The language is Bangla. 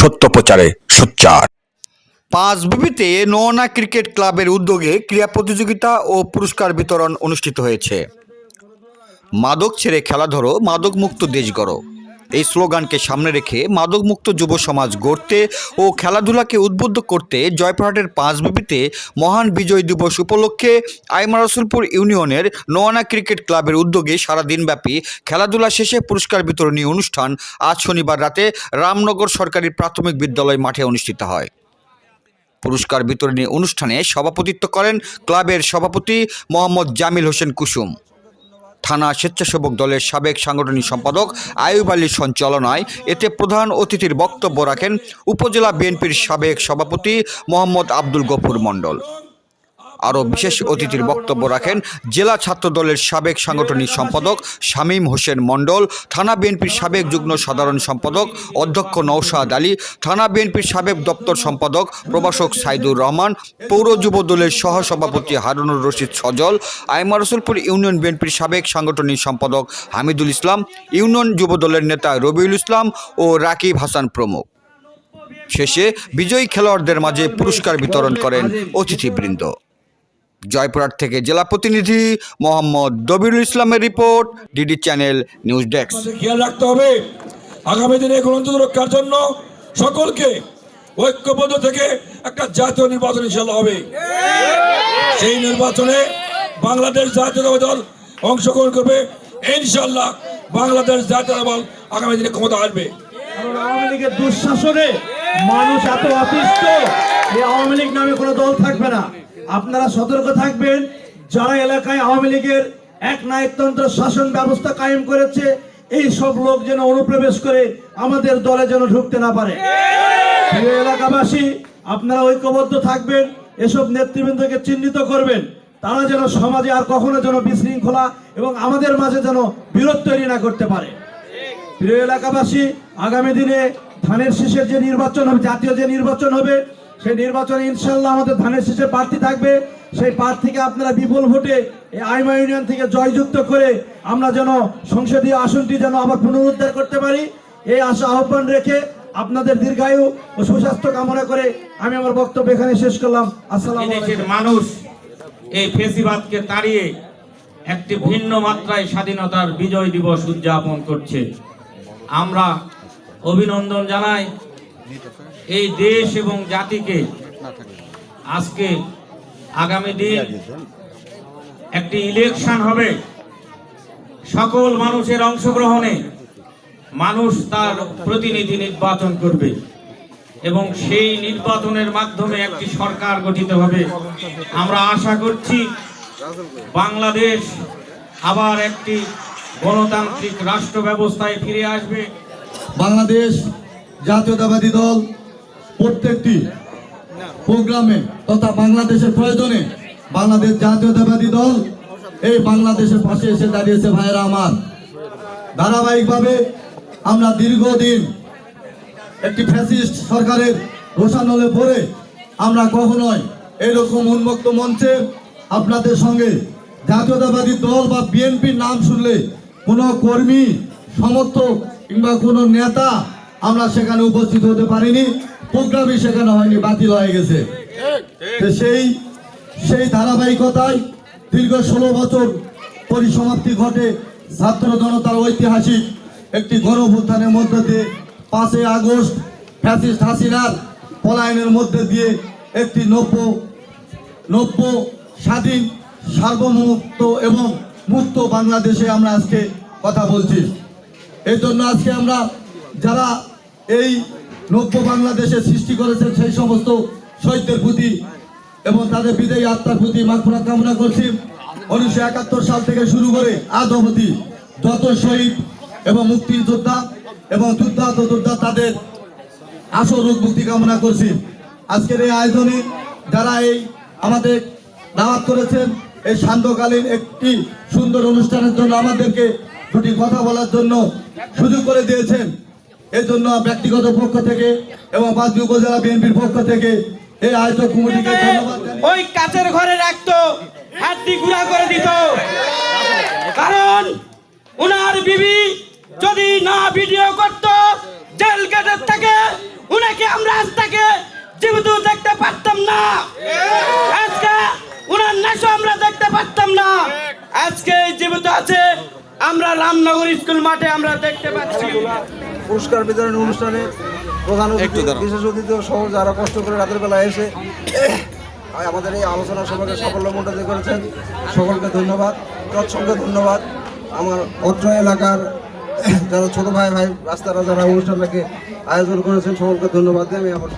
সত্য প্রচারে সোচ্চার। পাঁচ বিবিতে নোয়ানা ক্রিকেট ক্লাবের উদ্যোগে ক্রীড়া প্রতিযোগিতা ও পুরস্কার বিতরণ অনুষ্ঠিত হয়েছে। মাদক ছেড়ে খেলা ধরো মাদক মুক্ত দেশ গড়ো এই স্লোগানকে সামনে রেখে মাদক মুক্ত যুব সমাজ গড়তে ও খেলাধুলাকে উদ্বুদ্ধ করতে জয়পুরহাটের পাঁচ বিবিতে মহান বিজয় দিবস উপলক্ষে আইমা রসুলপুর ইউনিয়নের নোয়ানা ক্রিকেট ক্লাবের উদ্যোগে সারাদিনব্যাপী খেলাধুলা শেষে পুরস্কার বিতরণী অনুষ্ঠান আজ শনিবার রাতে রামনগর সরকারি প্রাথমিক বিদ্যালয় মাঠে অনুষ্ঠিত হয়। পুরস্কার বিতরণী অনুষ্ঠানে সভাপতিত্ব করেন ক্লাবের সভাপতি মোহাম্মদ জামিল হোসেন কুসুম। থানা স্বেচ্ছাসেবক দলের সাবেক সাংগঠনিক সম্পাদক আয়ুব আলীর সঞ্চালনায় এতে প্রধান অতিথির বক্তব্য রাখেন উপজেলা বিএনপির সাবেক সভাপতি মোহাম্মদ আব্দুল গফুর মণ্ডল। আরও বিশেষ অতিথির বক্তব্য রাখেন জেলা ছাত্র দলের সাবেক সাংগঠনিক সম্পাদক শামীম হোসেন মণ্ডল, থানা বিএনপির সাবেক যুগ্ম সাধারণ সম্পাদক অধ্যক্ষ নৌশাদ আলী, থানা বিএনপির সাবেক দপ্তর সম্পাদক প্রভাষক সাইদুর রহমান, পৌর যুব দলের সহসভাপতি হারুনুর রশিদ সজল আইমা রসুলপুর ইউনিয়ন বিএনপির সাবেক সাংগঠনিক সম্পাদক হামিদুল ইসলাম, ইউনিয়ন যুব দলের নেতা রবিউল ইসলাম ও রাকিব হাসান প্রমুখ। শেষে বিজয়ী খেলোয়াড়দের মাঝে পুরস্কার বিতরণ করেন অতিথিবৃন্দ। জয়পুরহাট থেকে জেলা প্রতিনিধি মোহাম্মদ দবিরুল ইসলামের report DD channel news desk. খেয়াল রাখতে হবে আগামী দিনে গণতন্ত্র রক্ষার জন্য সকলকে ঐক্যবদ্ধ থেকে একটা জাতীয় নির্বাচন ইনশাল্লাহ হবে। সেই নির্বাচনে বাংলাদেশ জাতীয় দল অংশগ্রহণ করবে ইনশাল্লাহ বাংলাদেশ জাতীয় দল আগামী দিনে ক্ষমতা আসবে। কারণ আওয়ামী লীগের দুঃশাসনে মানুষ এত অতিষ্ঠ এই আওয়ামী লীগ নামে কোনো দল থাকবে না। আপনারা সতর্ক থাকবেন। যারা এলাকায় আওয়ামী লীগের এক নায়কতন্ত্র শাসন ব্যবস্থা কায়েম করেছে, এই সব লোক যেন অনুপ্রবেশ করে আমাদের দলে যেন ঢুকতে না পারে। এলাকাবাসী, আপনারা ঐক্যবদ্ধ থাকবেন, এসব নেতৃবৃন্দকে চিহ্নিত করবেন। তারা যেন সমাজে আর কখনো যেন বিশৃঙ্খলা এবং আমাদের মাঝে যেন বিরোধ তৈরি না করতে পারে। প্রিয় এলাকাবাসী, আগামী দিনে ধানের শীষের যে নির্বাচন হবে, জাতীয় যে নির্বাচন হবে সেই নির্বাচনে ইনশাল্লাহ আমাদের ধানের শীষের প্রার্থী থাকবে। সেই প্রার্থীকে আপনারা বিপুল ভোটে এই আইমা ইউনিয়ন থেকে জয়যুক্ত করে আমরা যেন সংসদীয় আসনটি যেন আবার পুনরুদ্ধার করতে পারি। এই আশা আহ্বান রেখে আপনাদের দীর্ঘায়ু ও সুস্বাস্থ্য কামনা করে আমি আমার বক্তব্য এখানে শেষ করলাম। আসসালাম মানুষ এই ফেসিবাদকে তাড়িয়ে একটি ভিন্ন মাত্রায় স্বাধীনতার বিজয় দিবস উদযাপন করছে। আমরা অভিনন্দন জানাই এই দেশ এবং জাতিকে আজকে আগামী দিন একটি ইলেকশন হবে। সকল মানুষের অংশগ্রহণে মানুষ তার প্রতিনিধি নির্বাচন করবে এবং সেই নির্বাচনের মাধ্যমে একটি সরকার গঠিত হবে। আমরা আশা করছি বাংলাদেশ আবার একটি গণতান্ত্রিক রাষ্ট্র ব্যবস্থায় ফিরে আসবে। বাংলাদেশ জাতীয়তাবাদী দল প্রত্যেকটি প্রোগ্রামে তথা বাংলাদেশের প্রয়োজনে বাংলাদেশ জাতীয়তাবাদী দল এই বাংলাদেশের পাশে এসে দাঁড়িয়েছে ভাইরা আমার। ধারাবাহিকভাবে আমরা দীর্ঘদিন একটি ফ্যাসিস্ট সরকারের রোষানলে পড়ে আমরা কখনোই এরকম উন্মুক্ত মঞ্চে আপনাদের সঙ্গে জাতীয়তাবাদী দল বা বিএনপির নাম শুনলে কোনো কর্মী, সমর্থক কিংবা কোনো নেতা আমরা সেখানে উপস্থিত হতে পারিনি। প্রোগ্রামই সেখানে হয়নি, বাতিল হয়ে গেছে। সেই সেই ধারাবাহিকতায় দীর্ঘ ষোলো বছর পরিসমাপ্তি ঘটে ছাত্র জনতার ঐতিহাসিক একটি গণভুত্থানের মধ্য দিয়ে পাঁচই আগস্ট ফ্যাসিস্ট হাসিনার পলায়নের মধ্যে দিয়ে একটি নব্য নব্য স্বাধীন, সার্বভৌমত্ব এবং মুক্ত বাংলাদেশে আমরা আজকে কথা বলছি। এই জন্য আজকে আমরা যারা এই নব্য বাংলাদেশে সৃষ্টি করেছেন সেই সমস্ত শহীদদের প্রতি এবং তাদের বিদায়ী আত্মার প্রতি মাগফিরাত কামনা করছি। উনিশশো একাত্তর সাল থেকে শুরু করে আজ অবধি যত শহীদ এবং মুক্তিযোদ্ধা এবং যুদ্ধাহত যোদ্ধা তাদের আসল রোগ মুক্তি কামনা করছি। আজকের এই আয়োজনে যারা এই আমাদের দাওয়াত করেছেন, এই শান্তকালীন একটি সুন্দর অনুষ্ঠানের জন্য আমাদেরকে দুটি কথা বলার জন্য সুযোগ করে দিয়েছেন। এই জন্য ব্যক্তিগত পক্ষ থেকে এবং বাজু উপজেলা বিএনপির পক্ষ থেকে এই আয়োজক কমিটিকে ওই কাচের ঘরে রাখতো হাড্ডি গুঁড়া করে দিত। কারণ উনার বিবি যদি না ভিডিও করত, জেল গেটের থেকে, উনাকে আমরা আজ থেকে জীবিত দেখতে পারতাম না। আজকে উনার নেশো আমরা দেখতে পারতাম না। আজকে জীবিত আছে আমরা রামনগর স্কুল মাঠে আমরা দেখতে পাচ্ছি। পুরস্কার বিতরণ অনুষ্ঠানে প্রধান বিশেষ অতিথি সহ যারা কষ্ট করে রাতের বেলা এসে আমাদের এই আলোচনা সভাকে সাফল্যমণ্ডিত করেছেন। সকলকে ধন্যবাদ তৎসঙ্গে ধন্যবাদ। আমার অত্র এলাকার যারা ছোট ভাই ভাই রাস্তারা যারা অনুষ্ঠানটাকে আয়োজন করেছেন সকলকে ধন্যবাদ দিয়ে আমি আমার